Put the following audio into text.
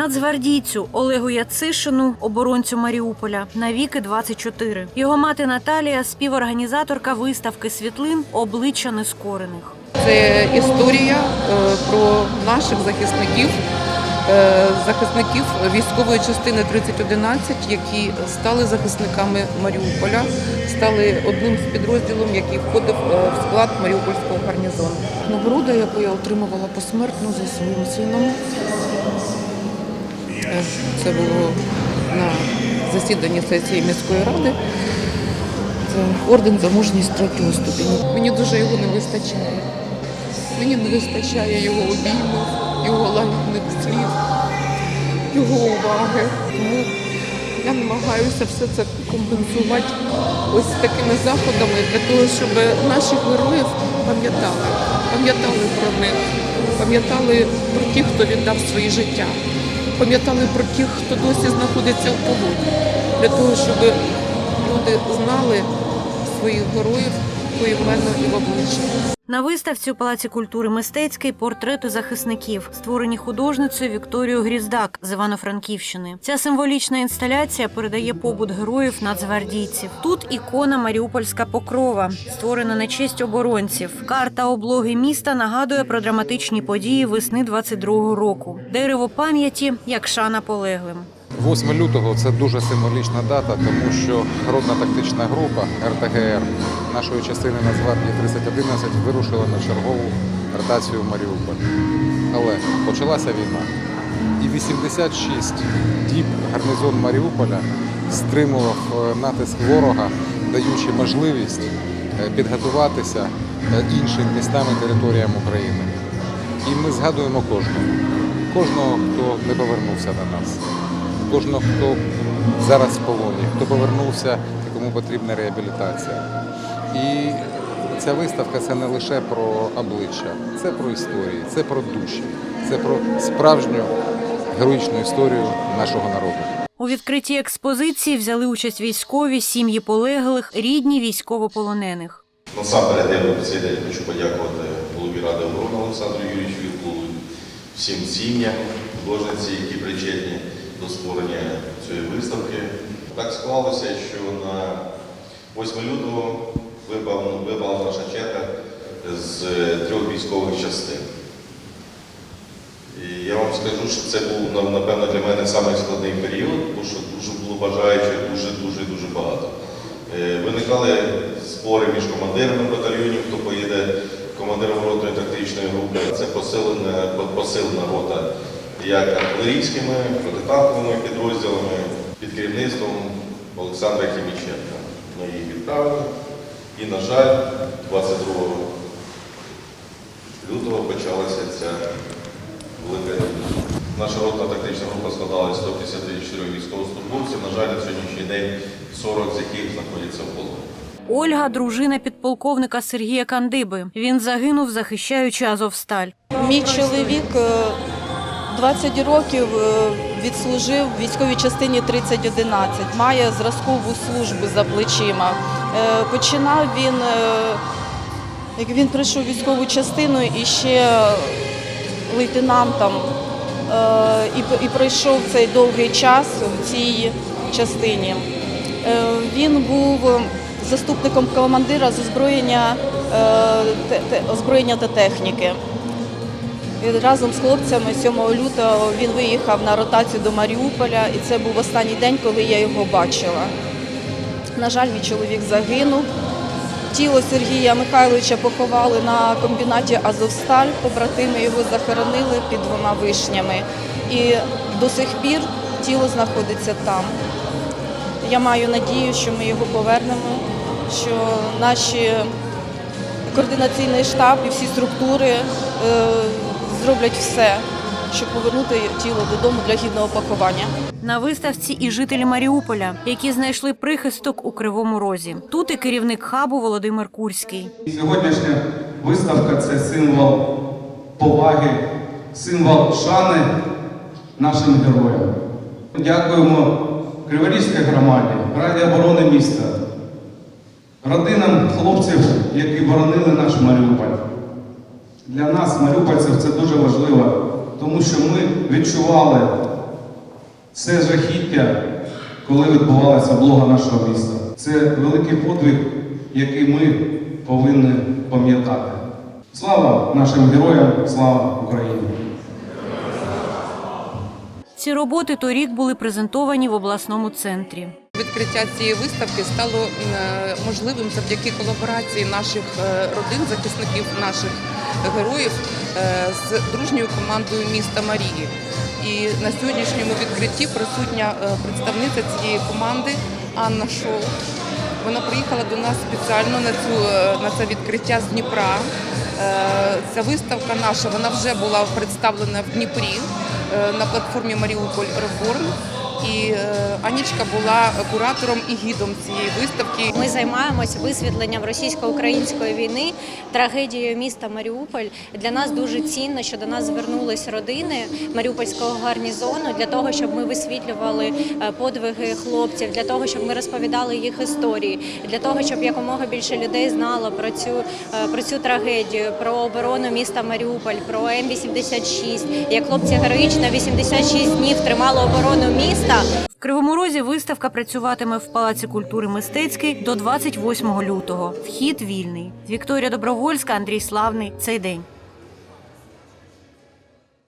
Нацгвардійцю Олегу Яцишину, оборонцю Маріуполя, навіки 24. Його мати Наталія співорганізаторка виставки світлин обличчя нескорених. Це історія е, про наших захисників, е, захисників військової частини 3011, які стали захисниками Маріуполя, стали одним з підрозділів, який входив е, в склад Маріупольського гарнізону. Нагорода, яку я отримувала посмертно за своїм сином. Це було на засіданні сесії міської ради. Це орден за мужність третього ступеня. Мені дуже його не вистачає. Мені не вистачає його обіймів, його лагідних слів, його уваги. Тому я намагаюся все це компенсувати ось такими заходами для того, щоб наших героїв пам'ятали, пам'ятали про них, пам'ятали про тих, хто віддав свої життя, пам'ятали про тих, хто досі знаходиться в полоні, для того, щоб люди знали своїх героїв поіменно і в обличчя. На виставці у Палаці культури мистецький портрети захисників, створені художницею Вікторією Гріздак з Івано-Франківщини. Ця символічна інсталяція передає побут героїв нацгвардійців. Тут ікона Маріупольська покрова, створена на честь оборонців. Карта облоги міста нагадує про драматичні події весни 22-го року. Дерево пам'яті як шана полеглим. 8 лютого це дуже символічна дата, тому що родна тактична група РТГР нашої частини Нацгвардії 3011 вирушила на чергову ротацію в Маріуполь. Але почалася війна. І 86 діб гарнізон Маріуполя стримував е, натиск ворога, даючи можливість е, підготуватися е, іншим містам і територіям України. І ми згадуємо кожного, кожного, хто не повернувся до нас кожного, хто зараз в полоні, хто повернувся і кому потрібна реабілітація. І ця виставка це не лише про обличчя, це про історії, це про душі, це про справжню героїчну історію нашого народу. У відкритті експозиції взяли участь військові, сім'ї полеглих, рідні військовополонених. Насамперед я цей день хочу подякувати голові Ради оборони Олександру Юрійовичу всім сім'ям, художниці, які причетні до створення цієї виставки. Так склалося, що на 8 лютого випала наша черга з трьох військових частин. І я вам скажу, що це був напевно для мене самий складний період, тому що дуже було бажаючих дуже-дуже дуже багато. Е, Виникали спори між командирами батальйонів, хто поїде командиром ротної тактичної групи. Це посилена, посилена рота як артилерійськими, протитанковими підрозділами під керівництвом Олександра Хіміченка. Ми їх відправили. І, на жаль, 22 лютого почалася ця велика війна. Наша ротна тактична група складала 154 військовослужбовців. На жаль, на сьогоднішній день 40 з яких знаходяться в полоні. Ольга дружина підполковника Сергія Кандиби. Він загинув, захищаючи Азовсталь. Мій чоловік е, 20 років е, відслужив в військовій частині 3011, має зразкову службу за плечима. Е, Починав він, е, як він прийшов військову частину і ще лейтенантом і, пройшов цей довгий час в цій частині. Він був заступником командира з озброєння, озброєння та техніки. І разом з хлопцями 7 лютого він виїхав на ротацію до Маріуполя, і це був останній день, коли я його бачила. На жаль, мій чоловік загинув. Тіло Сергія Михайловича поховали на комбінаті Азовсталь. Побратими його захоронили під двома вишнями. І до сих пір тіло знаходиться там. Я маю надію, що ми його повернемо, що наші координаційний штаб і всі структури е, зроблять все, щоб повернути тіло додому для гідного поховання. На виставці і жителі Маріуполя, які знайшли прихисток у Кривому Розі. Тут і керівник хабу Володимир Курський. Сьогоднішня виставка це символ поваги, символ шани нашим героям. Дякуємо Криворізькій громаді, Раді оборони міста, родинам хлопців, які боронили наш Маріуполь. Для нас, маріупольців, це дуже важливо, тому що ми відчували Це жахіття, коли відбувалася облога нашого міста. Це великий подвиг, який ми повинні пам'ятати. Слава нашим героям, слава Україні! Ці роботи торік були презентовані в обласному центрі. Відкриття цієї виставки стало е, можливим завдяки колаборації наших е, родин, захисників наших героїв е, з дружньою командою міста Марії. І на сьогоднішньому відкритті присутня представниця цієї команди Анна Шоу. Вона приїхала до нас спеціально на цю на це відкриття з Дніпра. Ця виставка наша вона вже була представлена в Дніпрі на платформі Маріуполь Реборн. І е, Анічка була куратором і гідом цієї виставки. Ми займаємося висвітленням російсько-української війни, трагедією міста Маріуполь. Для нас дуже цінно, що до нас звернулись родини Маріупольського гарнізону для того, щоб ми висвітлювали е, подвиги хлопців, для того, щоб ми розповідали їх історії, для того, щоб якомога більше людей знало про цю е, про цю трагедію, про оборону міста Маріуполь, про М-86, як хлопці героїчно 86 днів тримали оборону міста. В Кривому Розі виставка працюватиме в Палаці культури мистецький до 28 лютого. Вхід вільний. Вікторія Добровольська, Андрій Славний. Цей день.